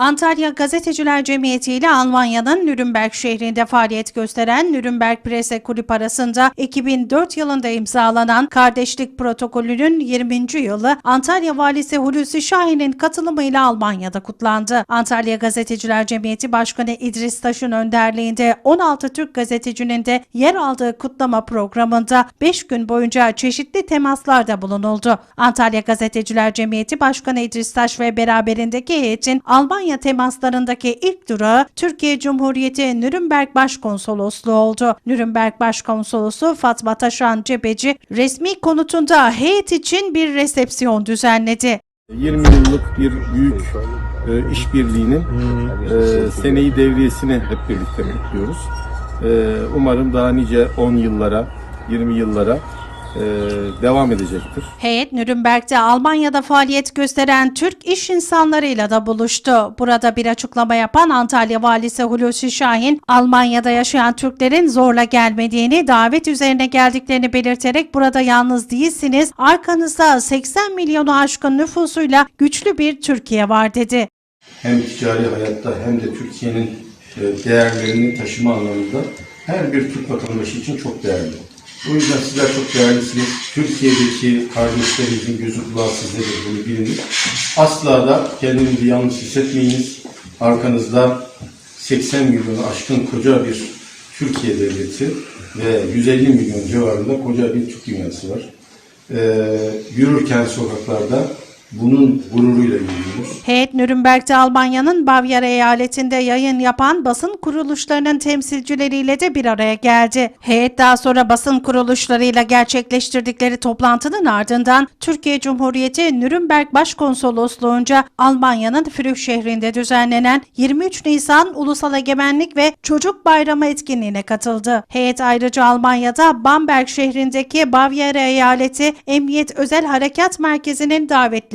Antalya Gazeteciler Cemiyeti ile Almanya'nın Nürnberg şehrinde faaliyet gösteren Nürnberg Presse Kulüp arasında 2004 yılında imzalanan Kardeşlik Protokolü'nün 20. yılı Antalya Valisi Hulusi Şahin'in katılımıyla Almanya'da kutlandı. Antalya Gazeteciler Cemiyeti Başkanı İdris Taş'ın önderliğinde 16 Türk gazetecinin de yer aldığı kutlama programında 5 gün boyunca çeşitli temaslarda bulunuldu. Antalya Gazeteciler Cemiyeti Başkanı İdris Taş ve beraberindeki heyetin Almanya temaslarındaki ilk durağı Türkiye Cumhuriyeti Nürnberg Başkonsolosluğu oldu. Nürnberg Başkonsolosu Fatma Taşan Cebeci resmi konutunda heyet için bir resepsiyon düzenledi. 20 yıllık bir büyük e, işbirliğinin e, seneyi devriyesini hep birlikte kutluyoruz. E, umarım daha nice 10 yıllara, 20 yıllara e, devam edecektir. Heyet Nürnberg'de Almanya'da faaliyet gösteren Türk iş insanlarıyla da buluştu. Burada bir açıklama yapan Antalya Valisi Hulusi Şahin, Almanya'da yaşayan Türklerin zorla gelmediğini, davet üzerine geldiklerini belirterek burada yalnız değilsiniz, arkanızda 80 milyonu aşkın nüfusuyla güçlü bir Türkiye var dedi. Hem ticari hayatta hem de Türkiye'nin e, değerlerini taşıma anlamında her bir Türk vatandaşı için çok değerli. O yüzden sizler çok değerlisiniz. Türkiye'deki kardeşlerinizin gözü kulağı sizdedir bunu biliniz. Asla da kendinizi yalnız hissetmeyiniz. Arkanızda 80 milyonu aşkın koca bir Türkiye devleti ve 150 milyon civarında koca bir Türk dünyası var. Ee, yürürken sokaklarda bunun gururuyla yürüyoruz. Heyet Nürnberg'de Almanya'nın Bavyera eyaletinde yayın yapan basın kuruluşlarının temsilcileriyle de bir araya geldi. Heyet daha sonra basın kuruluşlarıyla gerçekleştirdikleri toplantının ardından Türkiye Cumhuriyeti Nürnberg Başkonsolosluğunca Almanya'nın Fürüh şehrinde düzenlenen 23 Nisan Ulusal Egemenlik ve Çocuk Bayramı etkinliğine katıldı. Heyet ayrıca Almanya'da Bamberg şehrindeki Bavyera eyaleti Emniyet Özel Harekat Merkezi'nin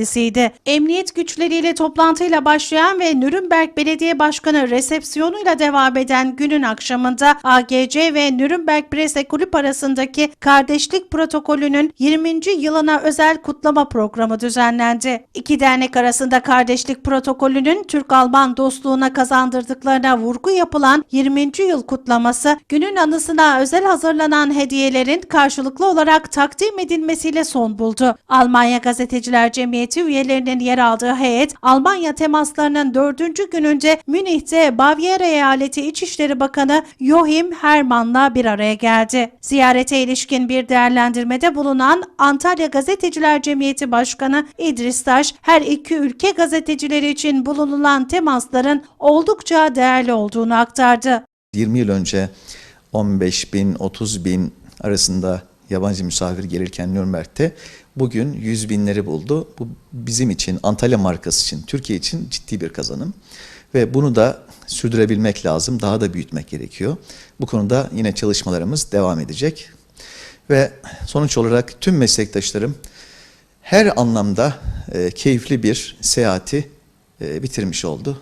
davetlisiydi. Emniyet güçleriyle toplantıyla başlayan ve Nürnberg Belediye Başkanı resepsiyonuyla devam eden günün akşamında AGC ve Nürnberg Presse Kulüp arasındaki kardeşlik protokolünün 20. yılına özel kutlama programı düzenlendi. İki dernek arasında kardeşlik protokolünün Türk-Alman dostluğuna kazandırdıklarına vurgu yapılan 20. yıl kutlaması günün anısına özel hazırlanan hediyelerin karşılıklı olarak takdim edilmesiyle son buldu. Almanya Gazeteciler Cemiyeti üyelerinin yer aldığı heyet Almanya temaslarının dördüncü gününde Münih'te Bavyera Eyaleti İçişleri Bakanı Joachim Hermann'la bir araya geldi. Ziyarete ilişkin bir değerlendirmede bulunan Antalya Gazeteciler Cemiyeti Başkanı İdris Taş, her iki ülke gazetecileri için bulunulan temasların oldukça değerli olduğunu aktardı. 20 yıl önce 15 bin, 30 bin arasında yabancı misafir gelirken Nürnberg'te bugün 100 binleri buldu. Bu bizim için, Antalya markası için, Türkiye için ciddi bir kazanım. Ve bunu da sürdürebilmek lazım, daha da büyütmek gerekiyor. Bu konuda yine çalışmalarımız devam edecek. Ve sonuç olarak tüm meslektaşlarım her anlamda e, keyifli bir seyahati e, bitirmiş oldu.